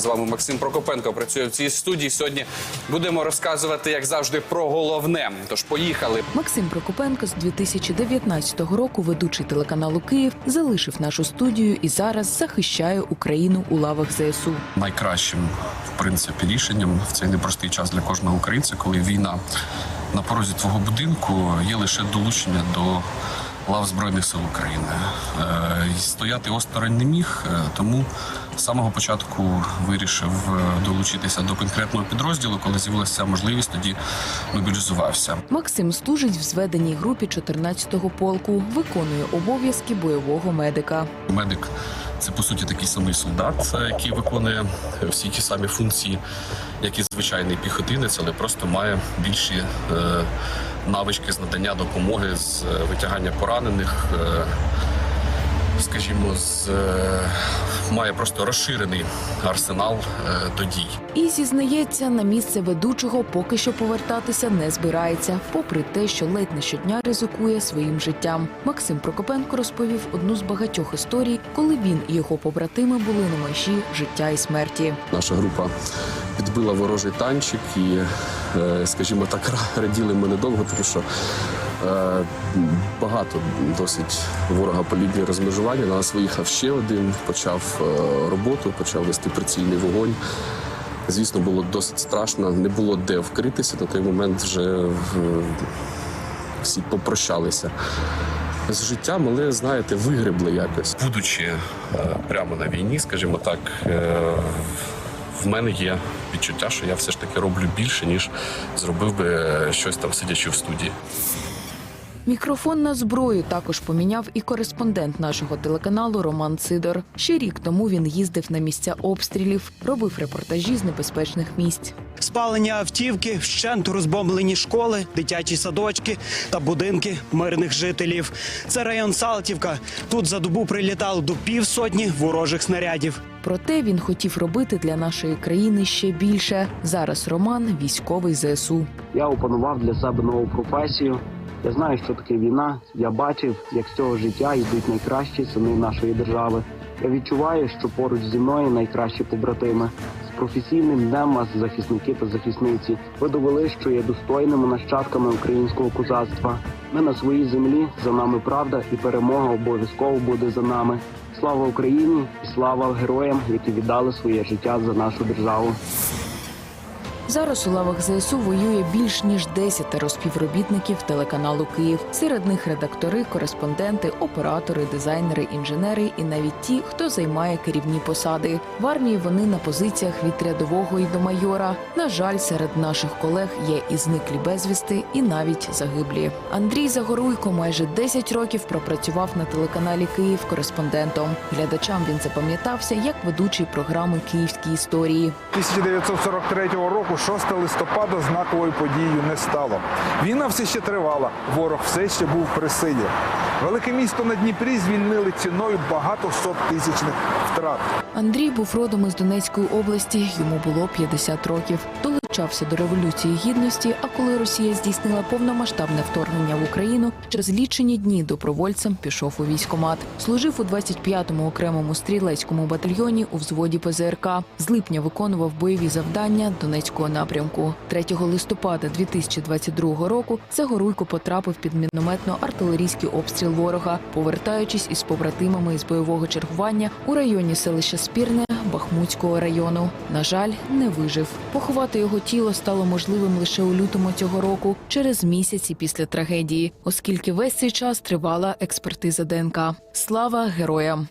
З вами Максим Прокопенко працює в цій студії. Сьогодні будемо розказувати, як завжди, про головне. Тож поїхали. Максим Прокопенко з 2019 року, ведучий телеканалу Київ, залишив нашу студію і зараз захищає Україну у лавах ЗСУ. найкращим в принципі рішенням в цей непростий час для кожного українця, коли війна на порозі твого будинку є лише долучення до лав збройних сил України. Е, стояти осторонь не міг, е, тому з самого початку вирішив е, долучитися до конкретного підрозділу. Коли з'явилася можливість, тоді мобілізувався. Максим служить в зведеній групі 14-го полку, виконує обов'язки бойового медика. Медик це по суті такий самий солдат, який виконує всі ті самі функції, як і звичайний піхотинець, але просто має більші е, навички з надання допомоги, з е, витягання поранених. Е, Скажімо, з е, має просто розширений арсенал е, до дій. І зізнається, на місце ведучого поки що повертатися не збирається, попри те, що ледь не щодня ризикує своїм життям. Максим Прокопенко розповів одну з багатьох історій, коли він і його побратими були на межі життя і смерті. Наша група підбила ворожий танчик і, е, скажімо так, раділи ми недовго, тому що е, багато досить ворога по лінії розмежування. На нас виїхав ще один, почав е, роботу, почав вести прицільний вогонь. Звісно, було досить страшно, не було де вкритися. На той момент вже е, всі попрощалися. З життям, але знаєте, вигребли якось. Будучи е, прямо на війні, скажімо так, е, в мене є відчуття, що я все ж таки роблю більше, ніж зробив би е, щось там сидячи в студії. Мікрофон на зброю також поміняв і кореспондент нашого телеканалу Роман Сидор. Ще рік тому він їздив на місця обстрілів, робив репортажі з небезпечних місць. Спалені автівки, вщент розбомблені школи, дитячі садочки та будинки мирних жителів. Це район Салтівка. Тут за добу прилітало до півсотні ворожих снарядів. Проте він хотів робити для нашої країни ще більше. Зараз Роман військовий ЗСУ. Я опанував для себе нову професію. Я знаю, що таке війна. Я бачив, як з цього життя йдуть найкращі сини нашої держави. Я відчуваю, що поруч зі мною найкращі побратими. З професійним днем вас, захисники та захисниці. Ви довели, що є достойними нащадками українського козацтва. Ми на своїй землі, за нами правда, і перемога обов'язково буде за нами. Слава Україні і слава героям, які віддали своє життя за нашу державу. Зараз у лавах ЗСУ воює більш ніж 10 співробітників телеканалу Київ. Серед них редактори, кореспонденти, оператори, дизайнери, інженери і навіть ті, хто займає керівні посади. В армії вони на позиціях від рядового і до майора. На жаль, серед наших колег є і зниклі безвісти, і навіть загиблі. Андрій Загоруйко майже 10 років пропрацював на телеканалі Київ кореспондентом. Глядачам він запам'ятався як ведучий програми Київські історії. 1943 року, 6 листопада, знаковою подією не стало. Війна все ще тривала, ворог все ще був при силі. Велике місто на Дніпрі звільнили ціною багато сот тисячних втрат. Андрій був родом із Донецької області. Йому було 50 років. Долучався до революції гідності. А коли Росія здійснила повномасштабне вторгнення в Україну, через лічені дні добровольцем пішов у військомат. Служив у 25-му окремому стрілецькому батальйоні у взводі ПЗРК. З липня виконував бойові завдання Донецького напрямку. 3 листопада 2022 року Загоруйко потрапив під мінометно-артилерійський обстріл ворога, повертаючись із побратимами із бойового чергування у районі селища Спірне Бахмутського району. На жаль, не вижив. Поховати його тіло стало можливим лише у лютому цього року, через місяці після трагедії, оскільки весь цей час тривала експертиза ДНК. Слава героям!